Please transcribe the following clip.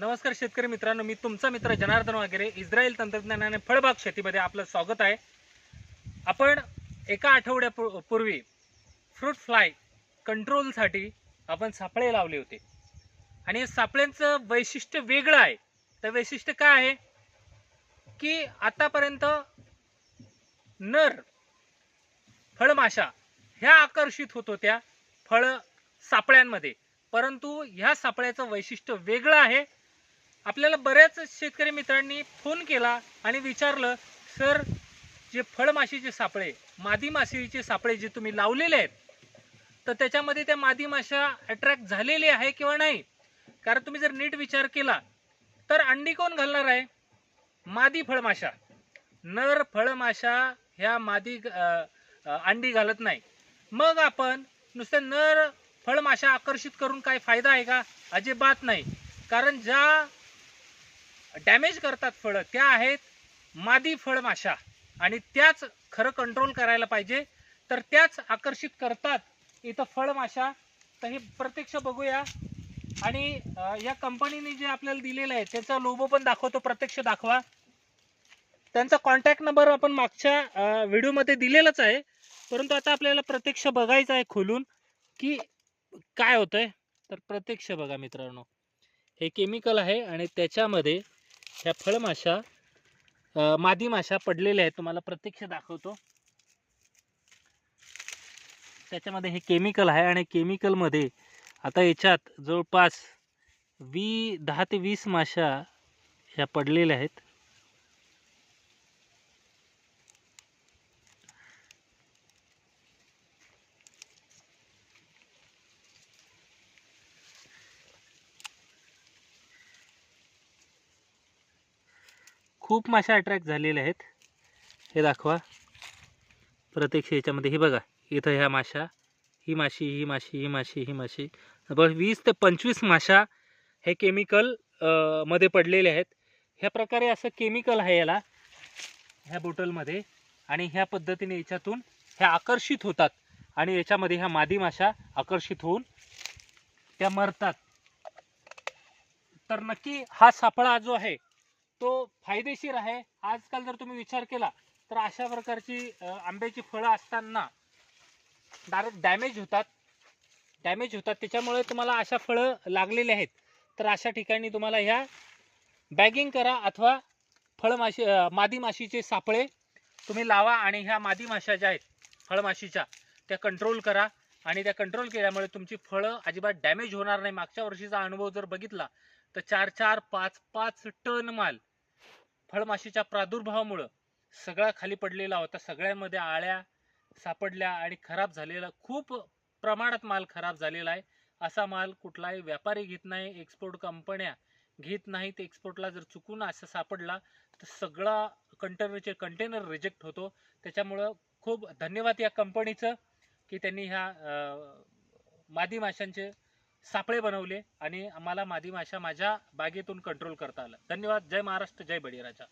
नमस्कार शेतकरी मित्रांनो मी तुमचा मित्र जनार्दन वगैरे इस्रायल तंत्रज्ञानाने फळबाग शेतीमध्ये आपलं स्वागत आहे. आपण एका आठवड्यापूर्वी फ्रूट फ्लाय कंट्रोलसाठी आपण सापळे लावले होते. आणि सापळ्यांचं वैशिष्ट्य वेगळं आहे. तर वैशिष्ट्य काय आहे? की आतापर्यंत नर फळमाशा ह्या आकर्षित होत होत्या फळ सापळ्यांमध्ये. परंतु ह्या सापळ्याचं वैशिष्ट्य वेगळं आहे. आपल्याला बऱ्याच शेतकरी मित्रांनी फोन केला आणि विचारलं सर जे फळमाशीचे सापळे मादी माशीचे सापळे जे तुम्ही लावलेले आहेत तर त्याच्यामध्ये त्या मादी माशा अट्रॅक्ट झालेली आहे किंवा नाही? कारण तुम्ही जर नीट विचार केला तर अंडी कोण घालणार आहे? मादी फळमाशा. नर फळमाशा ह्या मादी अंडी घालत नाही. मग आपण नुसत्या नर फळमाशा आकर्षित करून काय फायदा आहे का? अजिबात नाही. कारण ज्या डॅमेज करतात फळं. त्या आहेत मादी फळमाशा आणि त्याच खरं कंट्रोल करायला पाहिजे. तर त्याच आकर्षित करतात इथं फळमाशा तर हे प्रत्यक्ष बघूया. आणि या कंपनीने जे आपल्याला दिलेलं आहे त्याचा लोबो पण दाखवतो. प्रत्यक्ष दाखवा. त्यांचा कॉन्टॅक्ट नंबर आपण मागच्या व्हिडिओमध्ये दिलेलाच आहे. परंतु आता आपल्याला प्रत्यक्ष बघायचं आहे खोलून की काय होतंय. तर प्रत्यक्ष बघा मित्रांनो. हे केमिकल आहे आणि त्याच्यामध्ये ह्या फळमाशा मादी माशा पडलेल्या आहेत तुम्हाला प्रत्यक्ष दाखवतो. त्याच्यामध्ये हे केमिकल आहे आणि केमिकलमध्ये आता याच्यात जवळपास वी दहा ते वीस माशा ह्या पडलेल्या आहेत. खूप माशा अट्रॅक्ट झालेल्या आहेत. हे दाखवा. प्रत्यक्ष याच्यामध्ये हे बघा. इथं ह्या माशा. ही माशी ही माशी ही माशी ही माशी. जवळ वीस ते पंचवीस माशा हे केमिकलमध्ये पडलेले आहेत. ह्या प्रकारे असं केमिकल आहे याला ह्या बॉटलमध्ये आणि ह्या पद्धतीने याच्यातून ह्या आकर्षित होतात. आणि याच्यामध्ये ह्या मादी माशा आकर्षित होऊन त्या मरतात. तर नक्की हा सापळा जो आहे तो फायदेशीर आहे. आजकाल जर तुम्ही विचार केला तर अशा प्रकारची आंब्याची फळं असताना डायरेक्ट डॅमेज होतात. डॅमेज होतात. त्याच्यामुळे तुम्हाला अशा फळं लागलेली आहेत. तर अशा ठिकाणी तुम्हाला ह्या बॅगिंग करा अथवा फळमाशी मादी माशीचे सापळे तुम्ही लावा आणि ह्या मादी माशा ज्या आहेत फळमाशीच्या त्या कंट्रोल करा. आणि त्या कंट्रोल केल्यामुळे तुमची फळं अजिबात डॅमेज होणार नाही. मागच्या वर्षीचा अनुभव जर बघितला तर चार चार पाच पाच टन माल फळमाशीच्या प्रादुर्भावामुळं सगळा खाली पडलेला होता. सगळ्यांमध्ये आळ्या सापडल्या आणि खराब झालेला खूप प्रमाणात माल खराब झालेला आहे. असा माल कुठलाही व्यापारी घेत नाही एक्सपोर्ट कंपन्या घेत नाहीत. एक्सपोर्टला जर चुकून असं सापडला तर सगळा कंटेनरचे कंटेनर रिजेक्ट होतो. त्याच्यामुळं खूप धन्यवाद या कंपनीचं की त्यांनी ह्या मादी माशांचे सापळे बनवले आणि आम्हाला मादी माशा माझ्या बागेतून कंट्रोल करता आलं. धन्यवाद. जय महाराष्ट्र. जय बळीराजा.